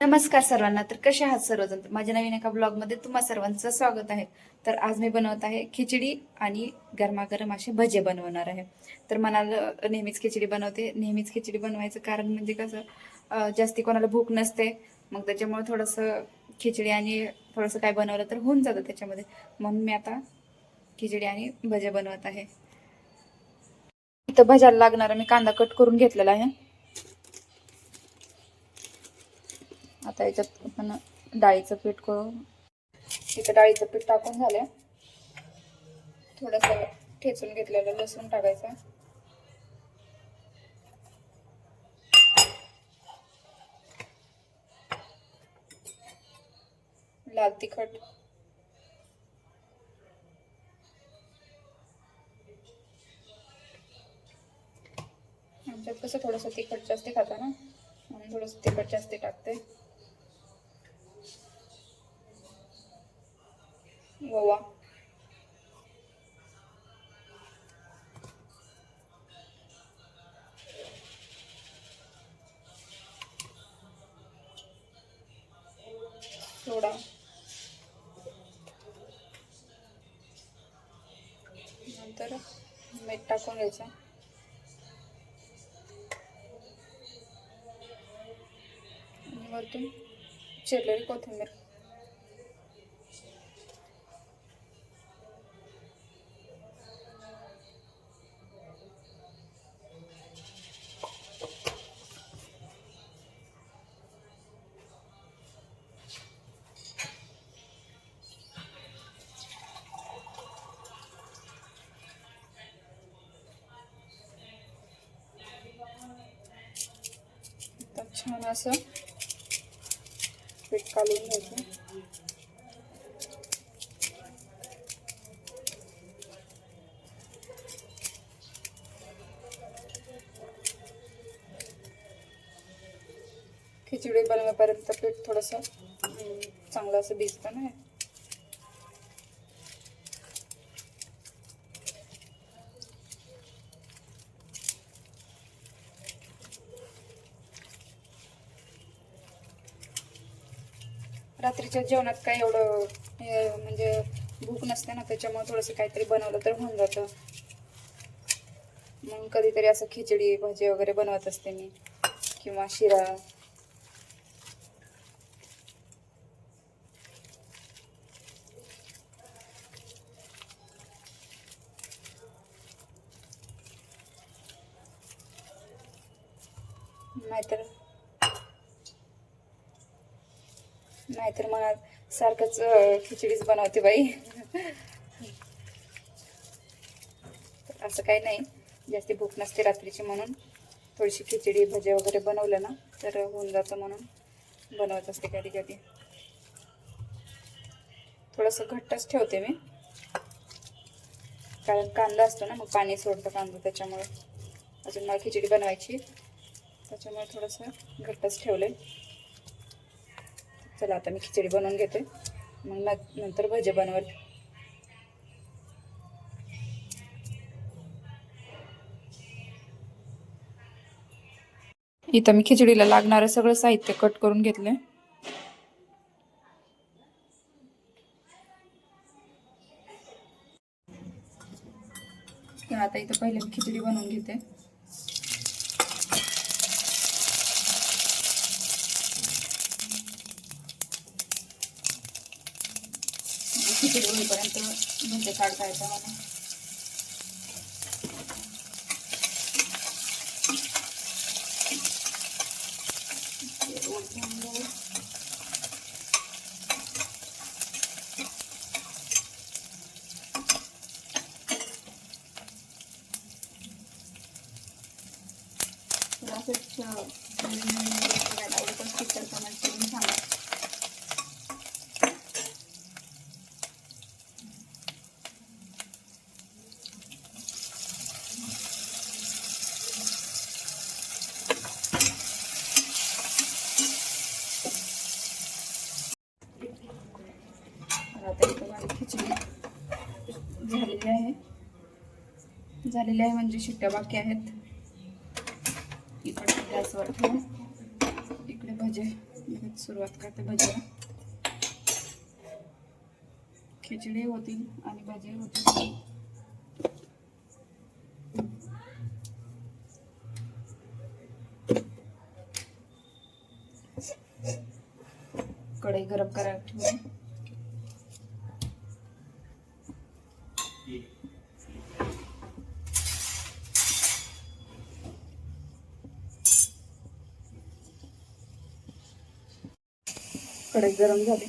नमस्कार सर्वांना तर कसे आहात सर्वजण? माझ्या नवीन एका ब्लॉगमध्ये तुम्हा सर्वांचं स्वागत आहे. तर आज मी बनवत आहे खिचडी आणि गरमागरम असे भजे बनवणार आहे. तर मनाला नेहमीच खिचडी बनवते. नेहमीच खिचडी बनवायचं कारण म्हणजे कसं जास्ती कोणाला भूक नसते. मग त्याच्यामुळे थोडंसं खिचडी आणि थोडंसं काय बनवलं तर होऊन जातं त्याच्यामध्ये. म्हणून मी आता खिचडी आणि भजे बनवत आहे. इथं भज्याला लागणारा मी कांदा कट करून घेतलेला आहे. आता याच्यात आपण डाळीचं पीठ करू इथं डाळीचं पीठ टाकून झालं थोडंसं ठेचून घेतलेलं लसूण टाकायचं. लाल तिखट. आमच्यात कसं थोडंसं तिखट जास्ती खाता ना म्हणून थोडंसं तिखट जास्ती टाकते. गोवा सोडा नंतर मीठ टाकून घ्यायचं. आणि वरतून चिरलेली कोथिंबीर. तर असं पीठ काढून घ्यायचं. खिचडी बनवेपर्यंत पीठ थोडंसं चांगलं असं भिजतं ना. रात्रीच्या जेवणात काय एवढं हे म्हणजे भूक नसते ना त्याच्यामुळे थोडंसं काहीतरी बनवलं तर होऊन जातं. मग कधीतरी असं खिचडी भाजी वगैरे बनवत असते मी. किंवा शिरा. नाहीतर नाहीतर मला सारखंच खिचडीच बनवते बाई. तर असं काही नाही. जास्ती भूक नसते रात्रीची म्हणून. थोडीशी खिचडी भजे वगैरे बनवलं ना तर होऊन जातं म्हणून बनवत असते कधी कधी. थोडंसं घट्टच ठेवते मी. कारण कांदा असतो ना मग पाणी सोडतं कांदा त्याच्यामुळे. अजून मला खिचडी बनवायची त्याच्यामुळे थोडंसं घट्टच ठेवले चला आता मी खिचडी बनवून घेते. मग नंतर भजे बनवल इथं मी खिचडीला लागणारं सगळं साहित्य कट करून घेतलं आता इथं पहिले मी खिचडी बनवून घेते खिचडी होईपर्यंत भजे काढता येतं मला तुला असंच अं, नवीन नवीन रेसिपी बघायला आवडत असतील तर कमेंट करून सांगा आता इथं माझी खिचडी झालेली आहे झालेले आहे म्हणजे शिट्ट्या बाकी आहेत. इकडे गॅसवर ठेवून. इकडे भजे. सुरुवात करते भजीला. खिचडी होतील आणि भजे होतील. कढई गरम करायला ठेवून. कढई गरम झाली.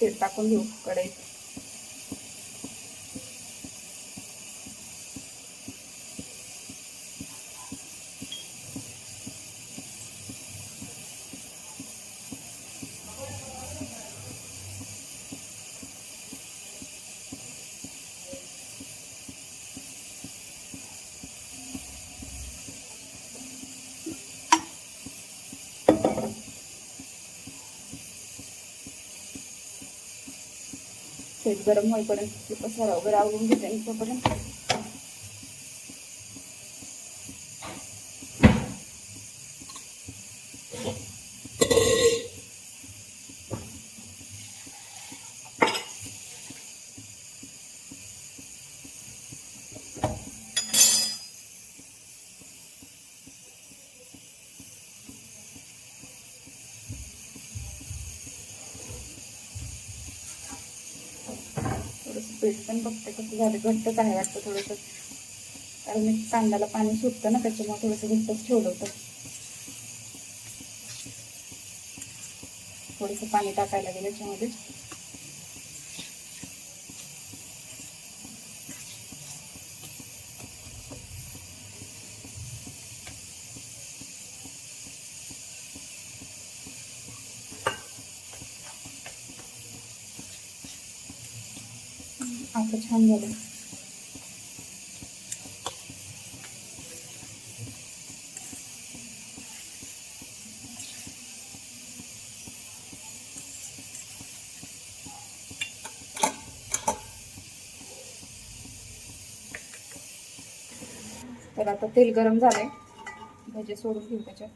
ते टाकून घेऊ कढईत. गरम होईपर्यंत पसारा वगैरे आवडून घेते तोपर्यंत थोडंसं पीठ पण बघते कसं झालं. घट्टच आहे वाटतं थोडंसं. कारण मी कांद्याला पाणी सुटतं ना त्याच्यामुळे थोडंसं घट्टच ठेवलं होतं. थोडंसं पाणी टाकायला गेलं त्याच्यामध्ये आता छान झालं. तर आता तेल गरम झालंय. भजे सोडून घेऊ त्याच्यात.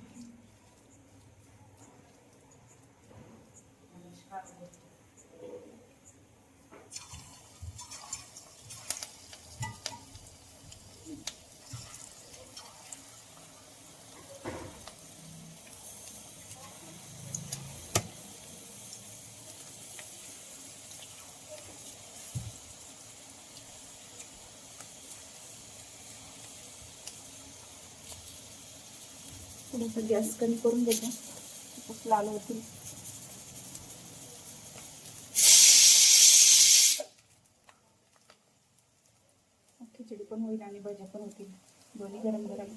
थोडंसं गॅस कमी करून देते खूप लाल होतील. खिचडी पण होईल आणि भज्या पण होतील. दोन्ही गरम गरम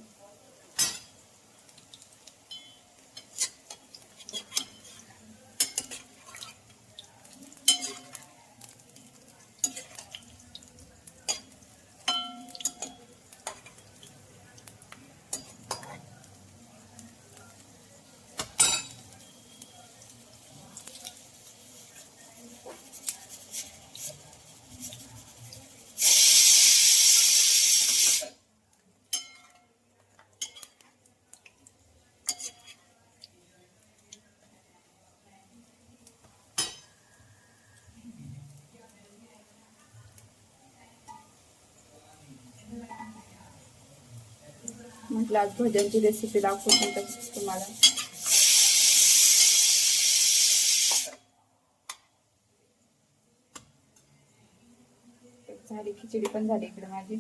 आज भज्यांची रेसिपी दाखवते तर तुम्हाला झाली खिचडी झाली इकडे माझी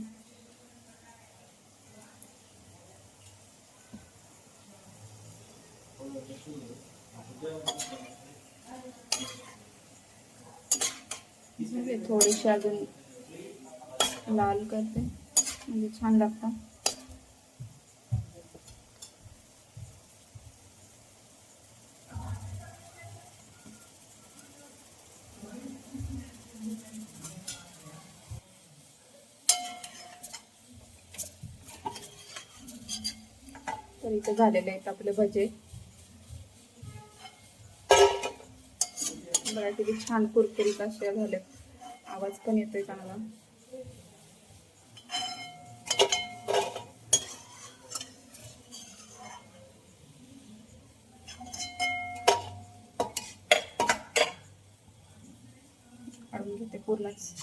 थोडीशी अजून लाल करते छान लागतं तर इथे झालेले आहेत आपले भजे. बघा किती छान कुरकुरीत असे झाले. आवाज पण येतोय चांगला. काढून घेते पूर्णच.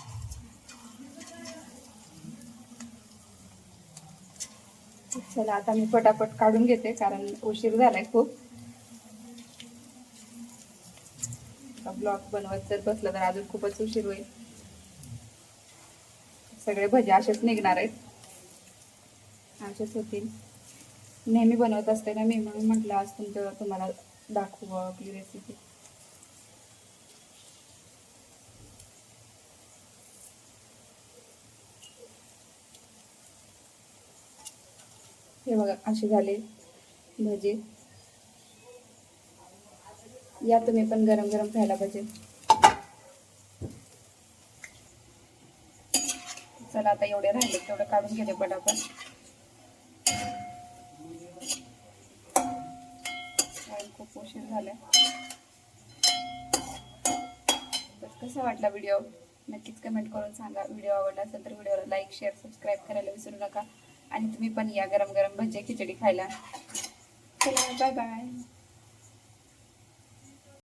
चला आता मी पटापट काढून घेते कारण उशीर झालाय खूप. ब्लॉग बनवत जर बसलं तर अजून खूपच उशीर होईल. सगळे भजे असेच निघणार आहेत. असेच होतील. नेहमी बनवत असते ना मी म्हणून म्हटलं आज तुमचं तुम्हाला दाखवू आपली रेसिपी हे बघा असे झाले भजे. या तुम्ही पण गरम गरम खायला पाहिजे. चला आता एवढे राहिले तेवढं काढून घेते पटापट. खूप उशीर झाला तर कसा वाटला व्हिडिओ? नक्कीच कमेंट करून सांगा. व्हिडिओ आवडला असेल तर व्हिडिओला लाईक शेअर सबस्क्राईब करायला विसरू नका. आणि तुम्ही पण या गरम गरम भजे खिचडी खायला. चला बाय बाय